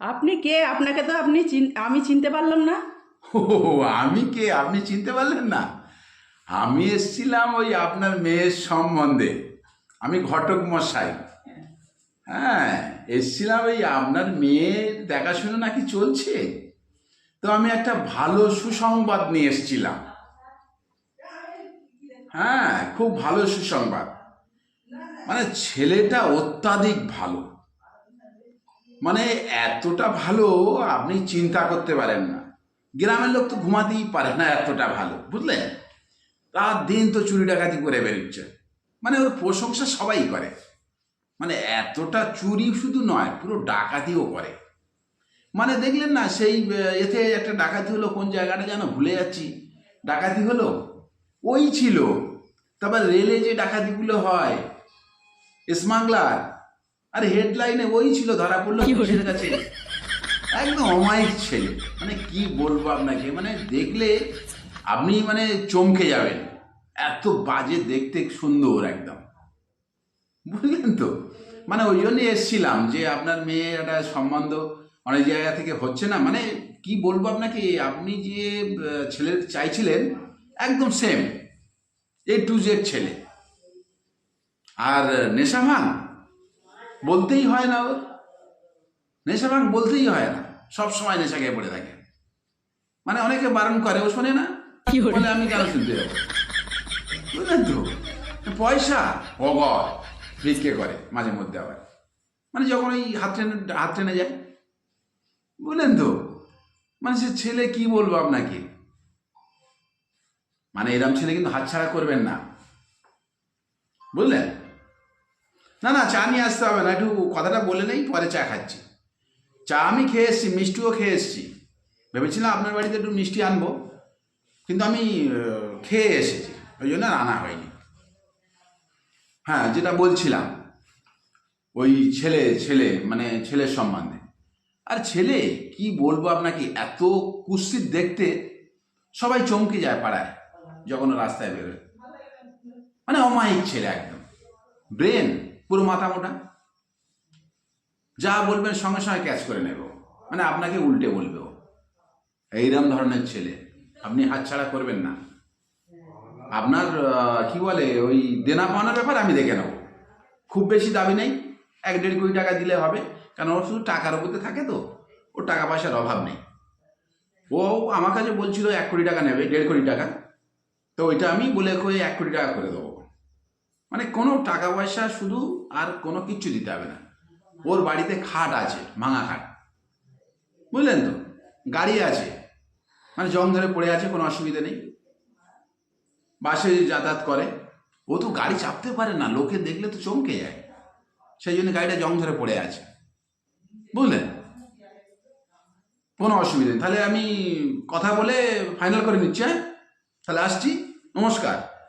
আপনি কে? আপনাকে তো আপনি আমি চিনতে পারলাম না। ও, আমি কে? আপনি চিনতে পারলেন না? আমি এসছিলাম ওই আপনার মেয়ের সম্বন্ধে। আমি ঘটক মশাই। হ্যাঁ এসছিলাম ওই আপনার মেয়ের দেখাশুনো নাকি চলছে? তো আমি একটা ভালো সুসংবাদ নিয়ে এসছিলাম। হ্যাঁ খুব ভালো সুসংবাদ। মানে ছেলেটা অত্যাধিক ভালো। মানে এতটা ভালো আপনি চিন্তা করতে পারেন না। গ্রামের লোক তো ঘুমাতেই পারে না এতটা ভালো, বুঝলেন? রাত দিন তো চুরি ডাকাতি করে বেরোচ্ছে। মানে ওর প্রশংসা সবাই করে। মানে এতটা চুরি শুধু নয়, পুরো ডাকাতিও করে। মানে দেখলেন না, সেই এতে একটা ডাকাতি হলো কোন জায়গাটা যেন ভুলে যাচ্ছি। ডাকাতি হলো? ওই ছিল। তারপর রেলে যে ডাকাতিগুলো হয়, স্মাগলার আর হেডলাইনে ওই ছিল ধরা পড়ল পুলিশের কাছে? একদম অমায়িক ছেলে। মানে কি বলব আপনাকে? মানে দেখলে আপনি মানে চমকে যাবেন। এত বাজে দেখতে সুন্দর একদম। বুঝলেন তো? মানে ওই জন্যই এসছিলাম যে আপনার মেয়ে একটা সম্বন্ধ অনেক জায়গা থেকে হচ্ছে না। মানে কি বলব আপনাকে? আপনি যে আহ, ছেলে চাইছিলেন একদম সেম এ টু জেড ছেলে। আর নেশা ভাঙ বলতেই হয় না ওর। নেশা ভাঙ বলতেই হয় না। সব সময় নেশা খেয়ে পড়ে থাকে। মানে অনেকে বারণ করে ও শোনে না? বলে আমি কেন শুনতে যাব। বুঝলেন তো? পয়সা অগর ভিক্ষে করে মাঝে মধ্যে আবার। মানে যখন ওই হাত টেনে হাত টেনে যায়। বুঝলেন তো? মানে সে ছেলে কি বলব আপনাকে? মানে এরম ছেলে কিন্তু হাতছাড়া করবেন না। বুঝলেন? না না, চা নিয়ে আসতে হবে না, একটু কথাটা বলে নেই, পরে চা খাচ্ছি। চা আমি খেয়ে এসেছি, মিষ্টিও খেয়ে এসেছি। ভেবেছিলাম আপনার বাড়িতে একটু মিষ্টি আনব, কিন্তু আমি খেয়ে এসেছি, ওই জন্য আনা হয়নি। হ্যাঁ যেটা বলছিলাম, ওই ছেলে ছেলে মানে ছেলের সম্বন্ধে। আর ছেলে, কি বলব আপনাকে, এত কুৎসিত দেখতে, সবাই চমকে যায় পাড়ায়, যখন রাস্তায় বেরোয়। মানে অমায়িক ছেলে একদম। ব্রেন। পুরো মাথা মোটা। যা বলবেন সঙ্গে সঙ্গে ক্যাচ করে নেব। মানে আপনাকে উল্টে বলবে ও এইরকম ধরনের ছেলে। আপনি হাতছাড়া করবেন না। আপনার কি বলে, ওই দেনা পাওনার ব্যাপার আমি দেখে নেব। খুব বেশি দাবি নেই। এক দেড় কোটি টাকা দিলে হবে। কারণ ওর শুধু টাকার উপরে থাকে তো। ওর টাকা পয়সার অভাব নেই। ও আমার কাছে বলছিল এক কোটি টাকা নেবে, দেড় কোটি টাকা। তো ওইটা আমি বলে এক কোটি টাকা করে দেবো। মানে কোনো টাকা পয়সা শুধু আর কোনো কিচ্ছু দিতে হবে না। ওর বাড়িতে খাট আছে, ভাঙা খাট। বুঝলেন তো? গাড়ি আছে। মানে জং ধরে পড়ে আছে, কোনো অসুবিধা নেই। বাসে যাতায়াত করে, ও তো গাড়ি চাপতে পারে না, লোকে দেখলে তো চমকে যায়। সেই জন্য গাড়িটা জং ধরে পড়ে আছে। বুঝলেন? কোনো অসুবিধা নেই। তাহলে আমি কথা বলে ফাইনাল করে নিচ্ছি হ্যাঁ? তাহলে আসছি। নমস্কার।